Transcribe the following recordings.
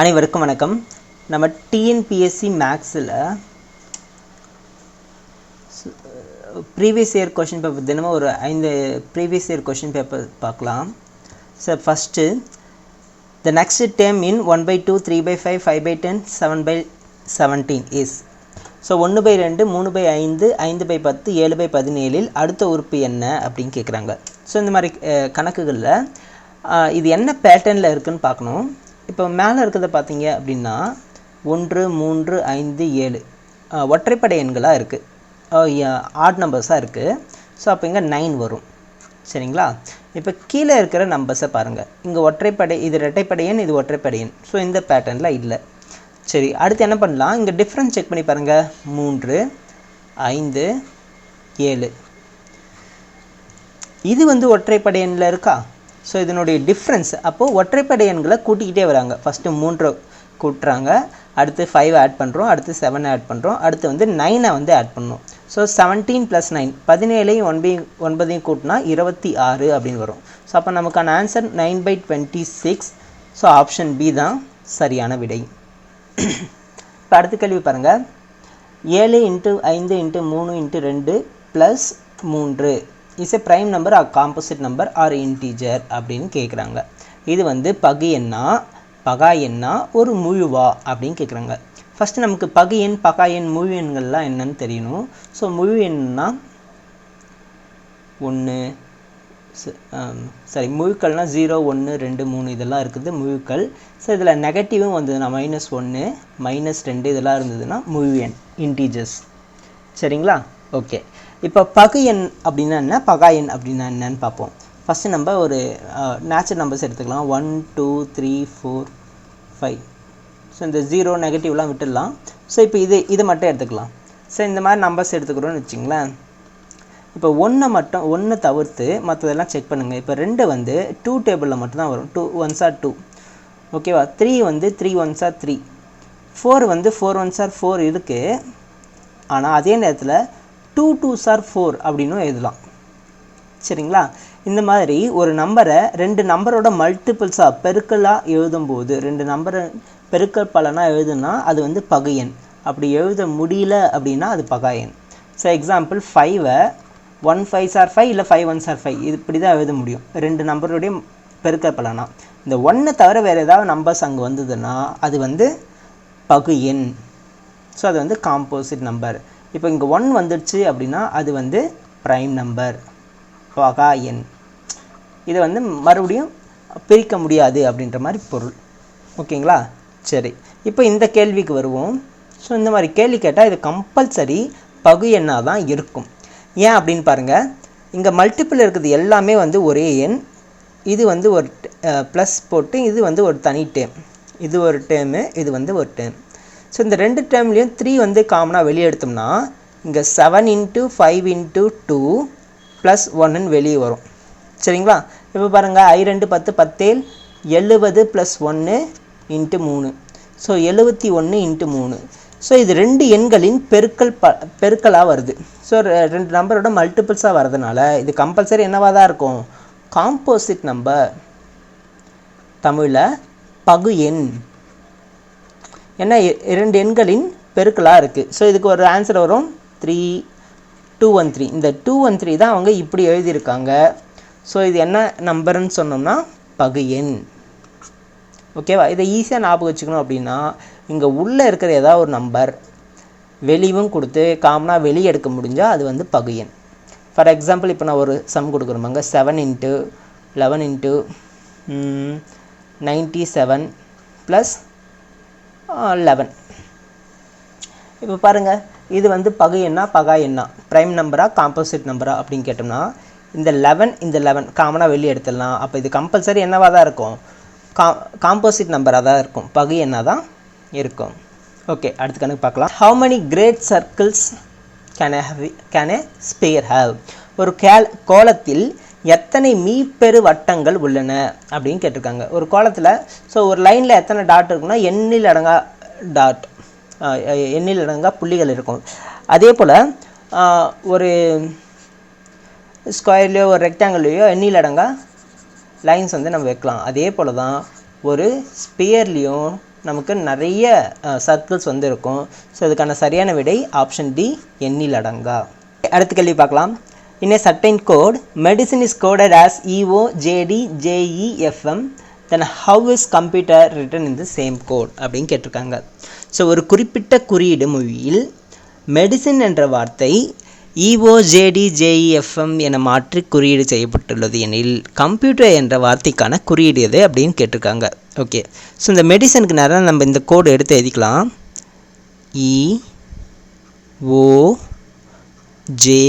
அனைவருக்கும் வணக்கம். நம்ம டிஎன்பிஎஸ்சி மேக்ஸில் ப்ரீவியஸ் இயர் கொஷின் பேப்பர் தினமும் ஒரு ஐந்து ப்ரீவியஸ் இயர் கொஷின் பேப்பர் பார்க்கலாம். Sir first the next term in one by two three by five five by ten seven by seventeen is so ஒன்று by ரெண்டு மூணு பை ஐந்து ஐந்து பை பத்து ஏழு பை பதினேழில் அடுத்த உறுப்பு என்ன அப்படின்னு கேட்குறாங்க ஸோ இந்த மாதிரி கணக்குகளில் இது என்ன பேட்டர்னில் இருக்குதுன்னு பார்க்கணும். இப்போ மேலே இருக்கிறத பார்த்தீங்க அப்படின்னா ஒன்று மூன்று ஐந்து ஏழு. ஒற்றைப்படை எண்களாக இருக்குது ஆட் நம்பர்ஸாக இருக்குது ஸோ அப்போ இங்கே நைன் வரும். சரிங்களா? இப்போ கீழே இருக்கிற நம்பர்ஸை பாருங்கள் இங்கே ஒற்றைப்படை இது இரட்டைப்படை எண் இது ஒற்றைப்படை எண். ஸோ இந்த பேட்டர்னில் இல்லை. சரி அடுத்து என்ன பண்ணலாம்? இங்கே டிஃப்ரென்ஸ் செக் பண்ணி பாருங்கள் மூன்று ஐந்து ஏழு. இது வந்து ஒற்றைப்படை எண்ணில் இருக்கா? ஸோ இதனுடைய டிஃப்ரென்ஸ் அப்போது ஒற்றைப்படை எண்களை கூட்டிக்கிட்டே வராங்க. ஃபஸ்ட்டு மூன்று கூட்டுறாங்க. அடுத்து ஃபைவ் ஆட் பண்ணுறோம் அடுத்து செவன் ஆட் பண்ணுறோம் அடுத்து வந்து நைனை வந்து ஆட் பண்ணணும் ஸோ செவன்டீன் ப்ளஸ் நைன் பதினேழையும் ஒன்பையும் ஒன்பதையும் கூட்டினா இருபத்தி ஆறு அப்படின்னு வரும். ஸோ அப்போ நமக்கான answer nine by twenty six so option B தான் சரியான விடை. இப்போ அடுத்த கேள்வி பாருங்கள் ஏழு இன்ட்டு ஐந்து இன்ட்டு மூணு இன்ட்டு ரெண்டு ப்ளஸ் மூன்று. Is a prime number or composite number or integer அப்படின்னு கேட்குறாங்க இது வந்து பகு எண்ணா பகா எண்ணா ஒரு முழுவா அப்படின்னு கேட்குறாங்க ஃபஸ்ட்டு நமக்கு பகு எண் பகா எண் முழு எண்கள்லாம் என்னன்னு தெரியணும். ஸோ முழு எண்ணா ஒன்று சரி முழுக்கள்னால் ஜீரோ ஒன்று ரெண்டு மூணு இதெல்லாம் இருக்குது முழுக்கள். ஸோ இதில் நெகட்டிவும் வந்ததுன்னா மைனஸ் ஒன்று மைனஸ் ரெண்டு இதெல்லாம் இருந்ததுன்னா முழு எண் இன்டீஜர்ஸ் சரிங்களா? ஓகே இப்போ பகு எண் அப்படின்னா என்ன? பகா எண் அப்படின்னா என்னன்னு பார்ப்போம். ஃபஸ்ட்டு நம்ம ஒரு நேச்சுரல் நம்பர்ஸ் எடுத்துக்கலாம். One two three four five so இந்த ஜீரோ நெகட்டிவ்லாம் விட்டுடலாம். ஸோ இப்போ இது இதை மட்டும் எடுத்துக்கலாம். ஸோ இந்த மாதிரி நம்பர்ஸ் எடுத்துக்கிறோன்னு வச்சிங்களேன். இப்போ ஒன்றை மட்டும் ஒன்று தவிர்த்து மற்றதெல்லாம் செக் பண்ணுங்கள் இப்போ ரெண்டு வந்து டூ டேபிளில் மட்டும்தான் வரும். டூ ஒன்ஸ் ஆர் டூ ஓகேவா த்ரீ வந்து three ones or three four வந்து ஃபோர் ஒன்ஸ் ஆர் ஃபோர் இருக்குது ஆனால் அதே நேரத்தில் டூ டூ சார் ஃபோர் அப்படின்னும் எழுதலாம். சரிங்களா? இந்த மாதிரி ஒரு நம்பரை ரெண்டு நம்பரோட மல்டிபிள்ஸாக பெருக்கலாக எழுதும்போது ரெண்டு நம்பரை பெருக்கல் பலனாக எழுதுனா அது வந்து பகையன் அப்படி எழுத முடியல அப்படின்னா அது பகாயன் ஸோ எக்ஸாம்பிள் ஃபைவை ஒன் ஃபைவ் சார் ஃபைவ் இல்லை ஃபைவ் ஒன் சார் ஃபைவ் இது இப்படி தான் எழுத முடியும். ரெண்டு நம்பருடைய பெருக்கல் பலனா. இந்த ஒன்றை தவிர வேறு ஏதாவது நம்பர்ஸ் அங்கே வந்ததுன்னா அது வந்து பகு எண். ஸோ அது வந்து காம்போசிட் நம்பர் இப்போ இங்கே ஒன் வந்துடுச்சு அப்படின்னா அது வந்து ப்ரைம் நம்பர் பகா எண். இதை வந்து மறுபடியும் பிரிக்க முடியாது அப்படின்ற மாதிரி பொருள். ஓகேங்களா? சரி. இப்போ இந்த கேள்விக்கு வருவோம். ஸோ இந்த மாதிரி கேள்வி கேட்டால் இது கம்பல்சரி பகு எண்ணாக தான் இருக்கும். ஏன் அப்படின்னு பாருங்கள் இங்கே மல்டிப்பிள் இருக்கிறது எல்லாமே வந்து ஒரே எண். இது வந்து ஒரு ப்ளஸ் போட்டு இது வந்து ஒரு தனி டேம் இது ஒரு டேமு இது வந்து ஒரு டேம் ஸோ இந்த ரெண்டு டேர்ம்லேயும் த்ரீ வந்து காமனாக வெளியே எடுத்தோம்னா இங்கே seven into five into two plus ஒன்றுன்னு வெளியே வரும். சரிங்களா? இப்போ பாருங்கள் ஐ ரெண்டு பத்து பத்தேல் எழுபது ப்ளஸ் ஒன்று இன்ட்டு மூணு. ஸோ எழுபத்தி ஒன்று இன்ட்டு மூணு. ஸோ இது ரெண்டு எண்களின் பெருக்கல் ப பெருக்கலாக வருது. ஸோ ரெண்டு நம்பரோட மல்டிபிள்ஸாக வரதுனால இது கம்பல்சரி என்னவாக தான் இருக்கும்? காம்போசிட் நம்பர் தமிழில் பகு எண். ஏன்னா இரண்டு எண்களின் பெருக்கலாக இருக்குது ஸோ இதுக்கு ஒரு ஆன்சர் வரும். த்ரீ டூ ஒன் த்ரீ இந்த டூ ஒன் த்ரீ தான் அவங்க இப்படி எழுதியிருக்காங்க. ஸோ இது என்ன நம்பர்னு சொன்னோம்னா பகு எண். ஓகேவா இதை ஈஸியாக ஞாபகம் வச்சுக்கணும் அப்படின்னா இங்கே உள்ளே இருக்கிற ஏதாவது ஒரு நம்பர் வெளியும் கொடுத்து காமனாக வெளியே எடுக்க முடிஞ்சால் அது வந்து பகு எண். ஃபார் எக்ஸாம்பிள் இப்போ நான் ஒரு sum கொடுக்குறோமாங்க seven into eleven into ninety seven plus eleven இப்போ பாருங்கள் இது வந்து பகு எண்ணா பகா எண்ணா? ப்ரைம் நம்பரா காம்போசிட் நம்பரா அப்படின்னு கேட்டோம்னா இந்த லெவன் இந்த லெவன் காமனாக வெளியே எடுத்துடலாம். அப்போ இது கம்பல்சரி என்னவாக தான் இருக்கும்? கா காம்போசிட் நம்பராக தான் இருக்கும். பகு எண்ணாக தான் இருக்கும். ஓகே அடுத்து கணக்கு பார்க்கலாம். How many great circles can have can a sphere have ஒரு கேல் கோலத்தில் எத்தனை மீப்பெரு வட்டங்கள் உள்ளன அப்படின்னு கேட்டிருக்காங்க. ஒரு கோலத்தில் ஸோ ஒரு லைனில் எத்தனை டாட் இருக்குன்னா எண்ணில் அடங்கா டாட் எண்ணில் அடங்கா புள்ளிகள் இருக்கும். அதே போல் ஒரு ஸ்கொயர்லேயோ ஒரு ரெக்டாங்கிள்லேயோ எண்ணில் அடங்கா லைன்ஸ் வந்து நம்ம வைக்கலாம். அதே போல் தான் ஒரு ஸ்பியர்லேயும் நமக்கு நிறைய சர்க்கிள்ஸ் வந்து இருக்கும். ஸோ இதுக்கான சரியான விடை ஆப்ஷன் டி எண்ணில் அடங்கா. அடுத்த கேள்வி பார்க்கலாம். In a certain code, medicine is coded as EO, JD, JE, FM. Then how is computer written in the same code? அப்படின்னு கேட்டிருக்காங்க ஸோ ஒரு குறிப்பிட்ட குறியீடு மொழியில் மெடிசின் என்ற வார்த்தை இஓ ஜேடி ஜேஇஎஃப்எம் என மாற்றி குறியீடு செய்யப்பட்டுள்ளது எனில் கம்ப்யூட்டர் என்ற வார்த்தைக்கான குறியீடு எது அப்படின்னு கேட்டிருக்காங்க ஓகே ஸோ இந்த மெடிசனுக்கு நேரம் நம்ம இந்த கோடு எடுத்து எழுதிக்கலாம் E O J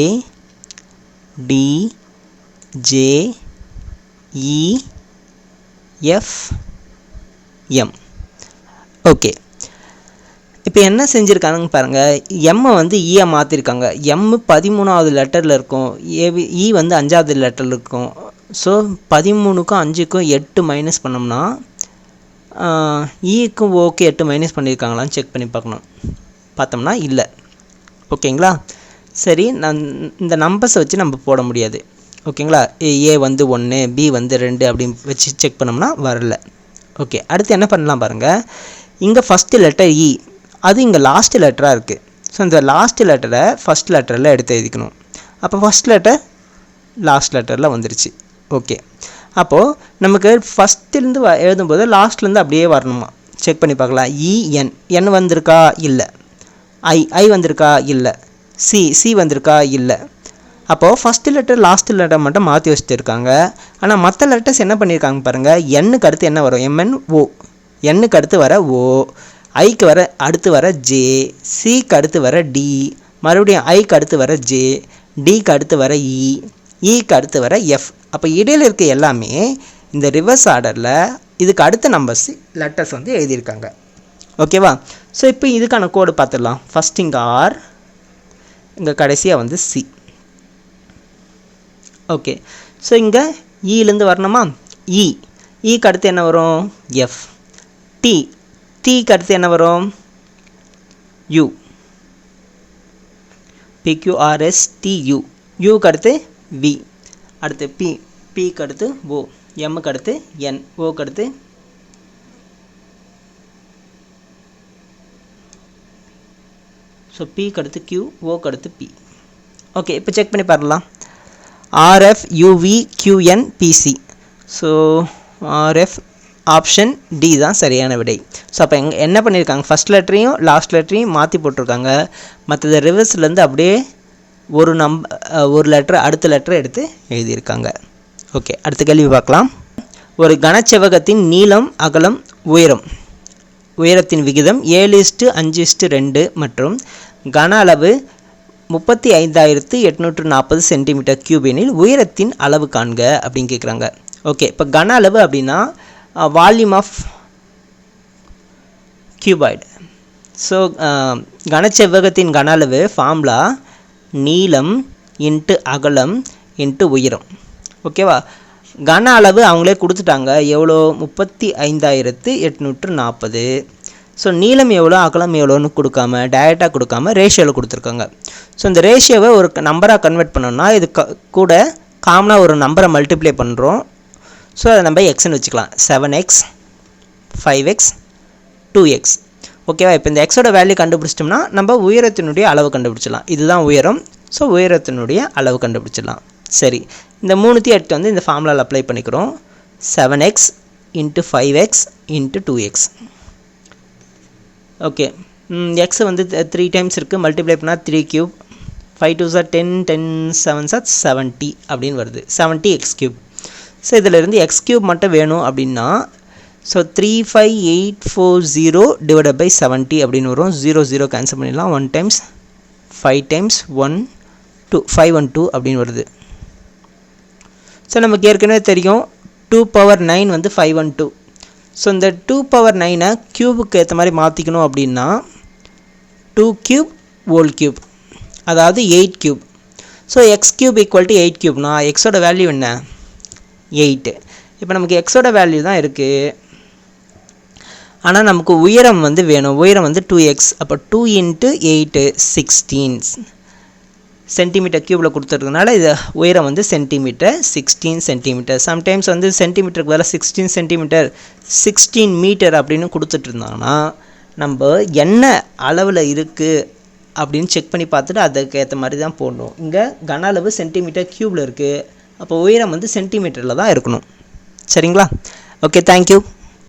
T J E F M okay இப்போ என்ன செஞ்சுருக்காங்கன்னு பாருங்கள் எம்மை வந்து e ஈயை மாற்றிருக்காங்க எம் பதிமூணாவது லெட்டரில் இருக்கும். ஏவி இ e வந்து அஞ்சாவது லெட்டரில் இருக்கும். ஸோ பதிமூணுக்கும் அஞ்சுக்கும் எட்டு மைனஸ் பண்ணோம்னா ஈக்கும் e ஓகே எட்டு மைனஸ் பண்ணியிருக்காங்களான்னு செக் பண்ணி பார்க்கணும். பார்த்தோம்னா இல்லை. ஓகேங்களா சரி நான் இந்த நம்பர்ஸை வச்சு நம்ம போட முடியாது. ஓகேங்களா? ஏ வந்து ஒன்று பி வந்து ரெண்டு அப்படின்னு வச்சு செக் பண்ணோம்னா வரல. ஓகே அடுத்து என்ன பண்ணலாம் பாருங்கள் இங்கே ஃபஸ்ட்டு லெட்டர் இ e. அது இங்கே லாஸ்ட் லெட்டராக இருக்குது ஸோ இந்த லாஸ்ட் லெட்டரை ஃபஸ்ட் லெட்டரில் எடுத்து எழுதிக்கணும். அப்போ ஃபஸ்ட் லெட்டர் லாஸ்ட் லெட்டரில் வந்துருச்சு. ஓகே. அப்போது நமக்கு ஃபஸ்ட்டுலேருந்து வ எழுதும்போது லாஸ்ட்லேருந்து அப்படியே வரணுமா? செக் பண்ணி பார்க்கலாம். E, இஎன் என் வந்திருக்கா? இல்லை. ஐ ஐ வந்திருக்கா? இல்லை. சி சி வந்திருக்கா? இல்லை. அப்போது ஃபஸ்ட்டு லெட்டர் லாஸ்ட்டு லெட்டர் மட்டும் மாற்றி வச்சுட்டு இருக்காங்க ஆனால் மற்ற லெட்டர்ஸ் என்ன பண்ணியிருக்காங்க பாருங்கள் எண்ணுக்கு அடுத்து என்ன வரும்? எம்என் ஓ எண்ணுக்கு அடுத்து வர ஓ ஐக்கு வர அடுத்து வர ஜே சிக்கு அடுத்து வர டி மறுபடியும் ஐக்கு அடுத்து வர ஜே டிக்கு அடுத்து வர e. e இ இக்கு அடுத்து வர எஃப் அப்போ இடையில் இருக்க எல்லாமே இந்த ரிவர்ஸ் ஆர்டரில் இதுக்கு அடுத்த நம்பர்ஸ் லெட்டர்ஸ் வந்து எழுதியிருக்காங்க. ஓகேவா ஸோ இப்போ இதுக்கான கோடு பார்த்துடலாம். ஃபஸ்ட் இங்கே ஆர் இங்கே கடைசியாக வந்து சி ஓகே ஸோ இங்கே ஈலேருந்து e வரணுமா? E. E இ ஈக்கு அடுத்து என்ன வரும்? எஃப் டி டிக்கு அடுத்து என்ன வரும்? யூ பிக்யூஆர்எஸ் டியூ யூக்கு அடுத்து வி அடுத்து பி பிக்கு அடுத்து ஓ எம்முக்கு அடுத்து என் ஓக்கு அடுத்து ஸோ பிக்கு அடுத்து கியூ ஓக்கு அடுத்து பி ஓகே இப்போ செக் பண்ணி பாரலாம் RF UV QN PC so RF option D தான் சரியான விடை. ஸோ அப்போ எங்க என்ன பண்ணியிருக்காங்க ஃபஸ்ட் லெட்டரையும் லாஸ்ட் லெட்டரையும் மாற்றி போட்டிருக்காங்க. மற்றது ரிவர்ஸ்லேருந்து அப்படியே ஒரு நம்ப ஒரு லெட்டர் அடுத்த லெட்டர் எடுத்து எழுதியிருக்காங்க. ஓகே அடுத்த கேள்வி பார்க்கலாம். ஒரு கனச்செவகத்தின் நீளம் அகலம் உயரம். உயரத்தின் விகிதம் ஏழு இஸ்ட்டு அஞ்சு இஸ்ட்டு ரெண்டு மற்றும் கன அளவு முப்பத்தி ஐந்தாயிரத்து எட்நூற்று நாற்பது சென்டிமீட்டர் கியூபினில் உயரத்தின் அளவு காண்க அப்படின்னு கேட்குறாங்க ஓகே இப்போ கன அளவு அப்படின்னா வால்யூம் ஆஃப் கியூபாய்டு ஸோ கனச்செவ்வகத்தின் கன அளவு ஃபார்முலா நீளம் இன்ட்டு அகலம் இன்ட்டு உயரம். ஓகேவா கன அளவு அவங்களே கொடுத்துட்டாங்க. எவ்வளோ? முப்பத்தி ஐந்தாயிரத்து எட்நூற்று நாற்பது. ஸோ நீளம் எவ்வளோ அகலம் எவ்வளோன்னு கொடுக்காம டேரெக்டாக கொடுக்காம ரேஷியோவில் கொடுத்துருக்காங்க. ஸோ இந்த ரேஷியோவை ஒரு நம்பராக கன்வெர்ட் பண்ணோம்னா இது க கூட காமனாக ஒரு நம்பரை மல்டிப்ளை பண்ணுறோம் ஸோ அதை நம்ம எக்ஸ்னு வச்சுக்கலாம். Seven x five x two x ஓகேவா இப்போ இந்த எக்ஸோட வேல்யூ கண்டுபிடிச்சிட்டோம்னா நம்ம உயரத்தினுடைய அளவு கண்டுபிடிச்சிடலாம். இதுதான் உயரம். ஸோ உயரத்தினுடைய அளவு கண்டுபிடிச்சிடலாம். சரி. இந்த மூணுத்தையும் எடுத்து வந்து இந்த ஃபார்முலாவில் அப்ளை பண்ணிக்கிறோம். Seven x into five x into two x okay x வந்து த்ரீ டைம்ஸ் இருக்குது மல்டிப்ளை பண்ணால் three cube five two sir ten ten seven sir seventy அப்படின்னு வருது. செவன்ட்டி எக்ஸ் கியூப் ஸோ இதிலிருந்து எக்ஸ் கியூப் மட்டும் வேணும் அப்படின்னா so three five eight four zero divide by seventy அப்படின்னு வரும். ஜீரோ ஜீரோ கேன்சல் பண்ணிடலாம். One times five times one two five one two அப்படின்னு வருது. ஸோ நமக்கு ஏற்கனவே தெரியும். டூ பவர் நைன் வந்து ஃபைவ் ஒன் டூ ஸோ இந்த டூ பவர் நைனை க்யூபுக்கு ஏற்ற மாதிரி மாற்றிக்கணும் அப்படின்னா டூ க்யூப் ஓல் க்யூப் அதாவது eight cube so x cube equal to eight க்யூப்னா எக்ஸோட வேல்யூ என்ன? எயிட்டு இப்போ நமக்கு எக்ஸோட வேல்யூ தான் இருக்குது ஆனால் நமக்கு உயரம் வந்து வேணும். உயரம் வந்து டூ எக்ஸ் அப்போ two into eight sixteens centimetre க்யூபில் கொடுத்துருக்கனால இது உயரம் வந்து சென்டிமீட்டர் சிக்ஸ்டீன் சென்டிமீட்டர் சம்டைம்ஸ் வந்து சென்டிமீட்டருக்கு பதிலாக சிக்ஸ்டீன் சென்டிமீட்டர் சிக்ஸ்டீன் மீட்டர் அப்படின்னு கொடுத்துட்டு இருந்தாங்கன்னா நம்ம என்ன அளவில் இருக்குது அப்படின்னு செக் பண்ணி பார்த்துட்டு அதுக்கு ஏற்ற மாதிரி தான் போடணும். இங்கே கன அளவு சென்டிமீட்டர் க்யூபில் இருக்குது அப்போ உயரம் வந்து சென்டிமீட்டரில் தான் இருக்கணும். சரிங்களா? Okay thank you